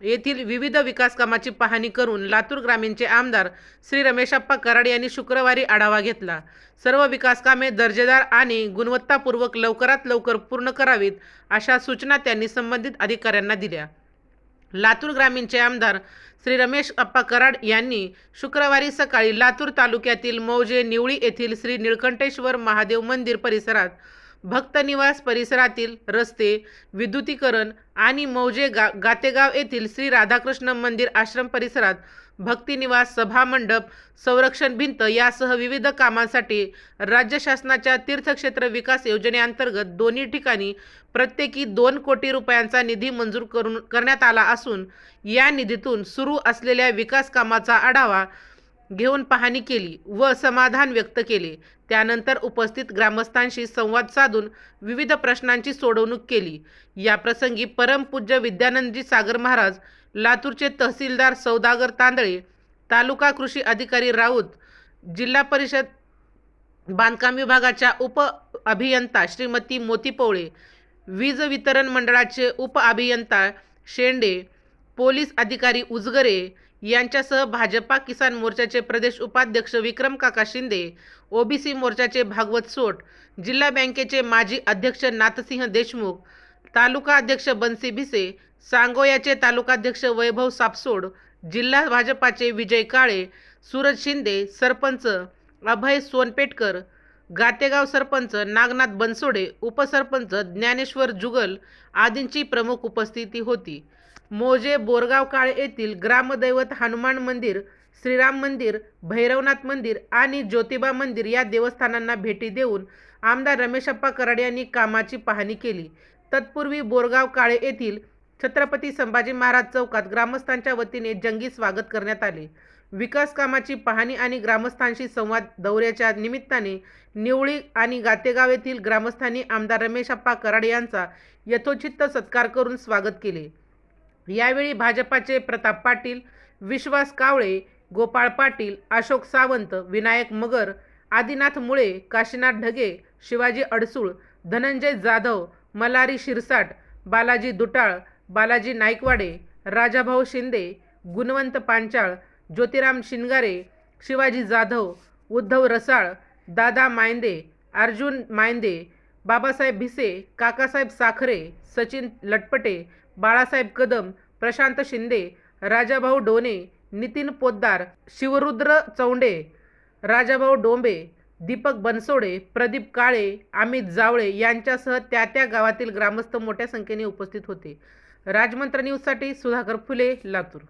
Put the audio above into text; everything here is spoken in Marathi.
येथील विविध विकास कामाची पाहणी करून लातूर ग्रामीणचे आमदार श्री रमेशप्पा कराड यांनी शुक्रवारी आढावा घेतला. सर्व विकास कामे दर्जेदार आणि गुणवत्तापूर्वक लवकरात लवकर पूर्ण करावीत अशा सूचना त्यांनी संबंधित अधिकाऱ्यांना दिल्या. लातूर ग्रामीणचे आमदार श्री रमेश अप्पा कराड यांनी शुक्रवारी सकाळी लातूर तालुक्यातील मौजे निवळी येथील श्री निळकंठेश्वर महादेव मंदिर परिसरात भक्तनिवास परिसरातील रस्ते विद्युतीकरण आणि मौजे गा गातेगाव येथील श्री राधाकृष्ण मंदिर आश्रम परिसरात भक्तिनिवास सभामंडप संरक्षण भिंत यासह विविध कामांसाठी राज्य शासनाच्या तीर्थक्षेत्र विकास योजनेअंतर्गत दोन्ही ठिकाणी प्रत्येकी दोन कोटी रुपयांचा निधी मंजूर करून करण्यात आला असून या निधीतून सुरू असलेल्या विकास कामाचा आढावा घेऊन पाहणी केली व समाधान व्यक्त केले. त्यानंतर उपस्थित ग्रामस्थांशी संवाद साधून विविध प्रश्नांची सोडवणूक केली. या प्रसंगी परमपूज्य विद्यानंदजी सागर महाराज लातूरचे तहसीलदार सौदागर तांदळे तालुका कृषी अधिकारी राऊत जिल्हा परिषद बांधकाम विभागाच्या उप अभियंता श्रीमती मोती पवळे वीज वितरण मंडळाचे उप अभियंता शेंडे पोलीस अधिकारी उजगरे यांच्यासह भाजपा किसान मोर्चाचे प्रदेश उपाध्यक्ष विक्रम काका शिंदे ओबीसी मोर्चाचे भागवत सोट जिल्हा बँकेचे माजी अध्यक्ष नाथसिंह देशमुख तालुका अध्यक्ष बन्सी भिसे सांगोयाचे तालुकाध्यक्ष वैभव सापसोड जिल्हा भाजपाचे विजय काळे सूरज शिंदे सरपंच अभय सोनपेटकर गातेगाव सरपंच नागनाथ बनसोडे उपसरपंच ज्ञानेश्वर जुगल आदींची प्रमुख उपस्थिती होती. मोजे बोरगाव काळे येथील ग्रामदैवत हनुमान मंदिर श्रीराम मंदिर भैरवनाथ मंदिर आणि ज्योतिबा मंदिर या देवस्थानांना भेटी देऊन आमदार रमेशप्पा कराड यांनी कामाची पाहणी केली. तत्पूर्वी बोरगाव काळे येथील छत्रपती संभाजी महाराज चौकात ग्रामस्थांच्या वतीने जंगी स्वागत करण्यात आले. विकास कामाची पाहणी आणि ग्रामस्थांशी संवाद दौऱ्याच्या निमित्ताने निवळी आणि गातेगाव येथील ग्रामस्थांनी आमदार रमेशप्पा कराड यांचा यथोचित सत्कार करून स्वागत केले. यावेळी भाजपाचे प्रताप पाटील विश्वास कावळे गोपाळ पाटील अशोक सावंत विनायक मगर आदिनाथ मुळे काशीनाथ ढगे शिवाजी अडसूळ धनंजय जाधव मलारी शिरसाट बालाजी दुटाळ बालाजी नाईकवाडे राजाभाऊ शिंदे गुणवंत पांचाळ ज्योतिराम शिंगारे शिवाजी जाधव उद्धव रसाळ दादा मायंदे अर्जुन मायंदे बाबासाहेब भिसे काकासाहेब साखरे सचिन लटपटे बाळासाहेब कदम प्रशांत शिंदे राजाभाऊ डोने नितीन पोद्दार शिवरुद्र चौंडे राजाभाऊ डोंबे दीपक बनसोडे प्रदीप काळे अमित जावळे यांच्यासह त्या त्या गावातील ग्रामस्थ मोठ्या संख्येने उपस्थित होते. राजमंत्र न्यूजसाठी सुधाकर फुले लातूर.